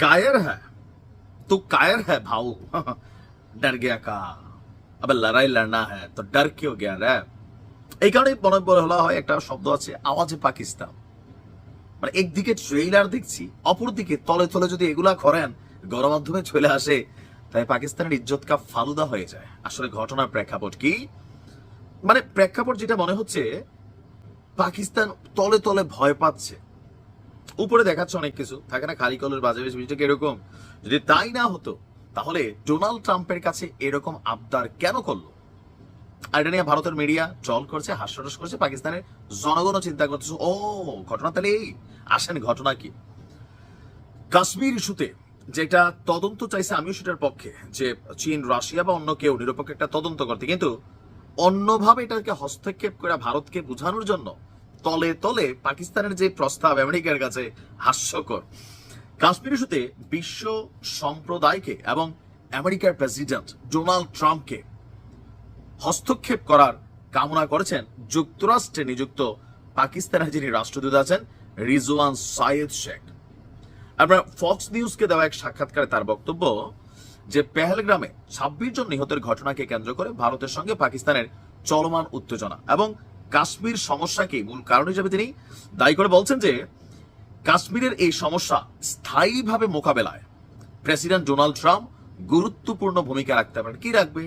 कायर है तू कायर है भाऊ डर गया का अब लड़ाई लड़ना है तो डर क्यों गया रे এই কারণে মনে বলা হয় একটা শব্দ আছে আওয়াজে পাকিস্তান মানে একদিকে ট্রেইলার দেখছি অপরদিকে তলে তলে যদি এগুলা করেন গণমাধ্যমে চলে আসে তাই পাকিস্তানের ইজ্জত কা ফালুদা হয়ে যায় আসলে ঘটনার প্রেক্ষাপট কি মানে প্রেক্ষাপট যেটা মনে হচ্ছে পাকিস্তান তলে তলে ভয় পাচ্ছে উপরে দেখাচ্ছে অনেক কিছু। থাকে না, খালি কলের বাজে বেশ বিষয়টা এরকম যদি তাই না হতো, তাহলে ডোনাল্ড ট্রাম্পের কাছে এরকম আবদার কেন করল? এটা নিয়ে ভারতের মিডিয়া ট্রল করছে, হাস্যরস করছে, পাকিস্তানের জনগণও চিন্তা করতেছে, ও, ঘটনা তাহলে এই, আসেন, ঘটনা কি? কাশ্মীর ইস্যুতে যেটা তদন্ত চাইছে, আমিও সেটার পক্ষে, যে চীন, রাশিয়া বা অন্য কেউ নিরপেক্ষ একটা তদন্ত করতে। কিন্তু অন্যভাবে এটাকে হস্তক্ষেপ করে ভারতকে বোঝানোর জন্য তলে তলে পাকিস্তানের যে প্রস্তাব আমেরিকার কাছে হাস্যকর। কাশ্মীর ইস্যুতে বিশ্ব সম্প্রদায়কে এবং আমেরিকার প্রেসিডেন্ট ডোনাল্ড ট্রাম্পকে হস্তক্ষেপ করার কামনা করেছেন যুক্তরাষ্ট্রে নিযুক্ত পাকিস্তানের যিনি রাষ্ট্রদূত আছেন, রিজওয়ান সাইয়েদ শেখ। আপনার ফক্স নিউজকে দেওয়া এক সাক্ষাৎকারে তার বক্তব্য যে পেহেলগ্রামে ছাব্বিশ জন নিহতের ঘটনাকে কেন্দ্র করে ভারতের সঙ্গে পাকিস্তানের চলমান উত্তেজনা এবং কাশ্মীর সমস্যাকে মূল কারণ হিসেবে তিনি দায়ী করে বলছেন যে, কাশ্মীরের এই সমস্যা স্থায়ীভাবে মোকাবেলায় প্রেসিডেন্ট ডোনাল্ড ট্রাম্প গুরুত্বপূর্ণ ভূমিকা রাখতে পারেন। কি রাখবে?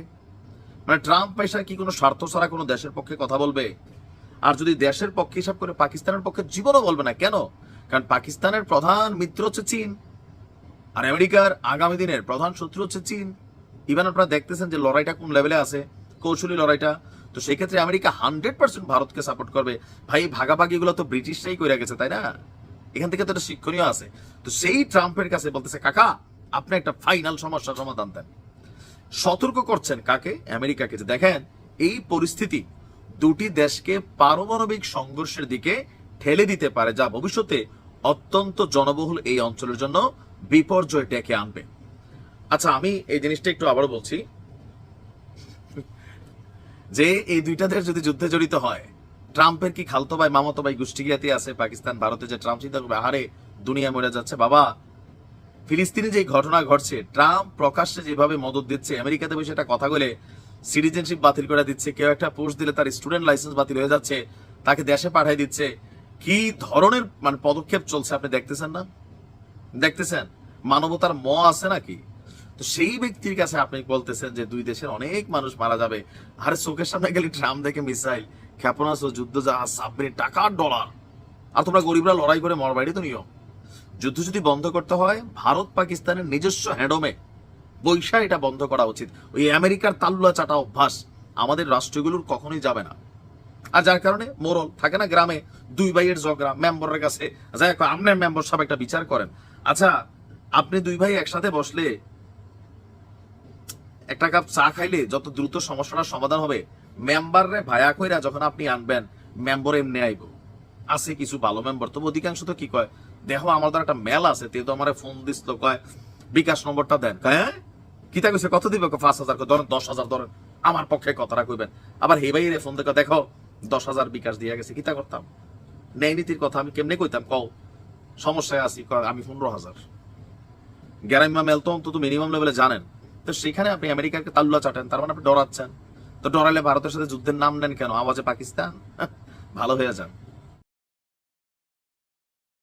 মানে ট্রাম্প পয়সা কি কোনো স্বার্থ ছাড়া কোনো দেশের পক্ষে কথা বলবে? আর যদি দেশের পক্ষে হিসাব করে পাকিস্তানের পক্ষে জীবনও বলবে না, কেন? কারণ পাকিস্তানের প্রধান মিত্র হচ্ছে চীন, আর আমেরিকার আগামী দিনের প্রধান শত্রু হচ্ছে চীন। ইভেন আপনারা দেখতেছেন যে লড়াইটা কোন লেভেলে আছে? কৌশলী লড়াইটা, তো সেই ক্ষেত্রে আমেরিকা হান্ড্রেড পার্সেন্ট ভারতকে সাপোর্ট করবে। ভাই ভাগাভাগি গুলো তো ব্রিটিশরাই করে গেছে, তাই না? এখান থেকে তো একটা শিক্ষণীয় আছে। তো সেই ট্রাম্পের কাছে বলতেছে, কাকা, আপনি একটা ফাইনাল সমস্যার সমাধান দেন। সতর্ক করছেন কাকে? আমেরিকাকে। যে দেখেন, এই পরিস্থিতি দুটি দেশকে পারমাণবিক সংঘর্ষের দিকে ঠেলে দিতে পারে, যা ভবিষ্যতে অত্যন্ত জনবহুল এই অঞ্চলের জন্য বিপর্যয় ডেকে আনবে। আচ্ছা আমি এই জিনিসটা একটু আবারও বলছি। যে এই দুইটা দেশ যদি যুদ্ধে জড়িত হয়, ট্রাম্পের কি খালতো ভাই, মামাতো ভাই গোষ্ঠীগিয়াতি আছে, পাকিস্তান, ভারতে যে ট্রাম্প চিন্তা করবে, আহারে, দুনিয়া মরে যাচ্ছে, বাবা। ফিলিস্তিনে যে ঘটনা ঘটছে, ট্রাম্প প্রকাশ্যে যেভাবে মদত দিচ্ছে, আমেরিকাতে বসে একটা কথা বলে, সিটিজেনশিপ বাতিল করে দিচ্ছে, কেউ একটা পোস্ট দিলে তার স্টুডেন্ট লাইসেন্স বাতিল হয়ে যাচ্ছে, তাকে দেশে পাঠিয়ে দিচ্ছে, কি ধরনের মানে পদক্ষেপ চলছে, আপনি দেখতেছেন না? দেখতেছেন? মানবতার ম আছে নাকি? তো সেই ব্যক্তির কাছে আপনি বলতেছেন যে দুই দেশের অনেক মানুষ মারা যাবে। আরে চোখের সামনে গেলে ট্রাম্প দেখে মিসাইল, ক্ষেপণাস্ত্র, যুদ্ধ জাহাজ, সাবমেরিন, টাকার ডলার। আর তোমরা গরিবরা লড়াই করে মর বাইরে তো নিও যুদ্ধ যদি বন্ধ করতে হয়, ভারত পাকিস্তানের নিজস্ব হ্যান্ডমে বৈশা এটা বন্ধ করা উচিত। ওই আমেরিকার তাল্লুয়া চাটা অভ্যাস আমাদের রাষ্ট্রগুলোর কখনোই যাবে না। আর যার কারণে মোরল থাকে না গ্রামে, দুই ভাইয়ের ঝগড়া, মেম্বরের কাছে, যাই আপনার মেম্বার সব একটা বিচার করেন। আচ্ছা আপনি দুই ভাই একসাথে বসলে একটা কাপ চা খাইলে যত দ্রুত সমস্যাটার সমাধান হবে, মেম্বাররে ভায়া কইরা যখন আপনি আনবেন, মেম্বার এমনি আইব। আছে কিছু ভালো মেম্বার, তবে অধিকাংশ তো কি কয়, দেখো আমাদের একটা মেল আছে তে তো আমার ফোন দিস তো কয়, বিকাশ নম্বরটা দেন। হ্যাঁ? কিতা কইছে? কত দিবে? পাঁচ হাজার। ধরেন দশ হাজার, ধরেন। আমার পক্ষে কথাটা কইবেন। আবার হে ভাই রে ফোন দেখো দেখো, দশ হাজার বিকাশ দিয়া গেছে, কিতা করতাম? ন্যায় নীতির কথা আমি কেমনে কইতাম? কও, সমস্যায় আছি আমি পনেরো হাজার। মেল তো অন্তত মিনিমাম লেভেলে জানেন। তো সেখানে আপনি আমেরিকাকে তাল্লা চাটেন, তার মানে আপনি ডরাচ্ছেন। তো ডরালে ভারতের সাথে যুদ্ধের নাম নেন কেন? আওয়াজে পাকিস্তান? ভালো হয়ে যান।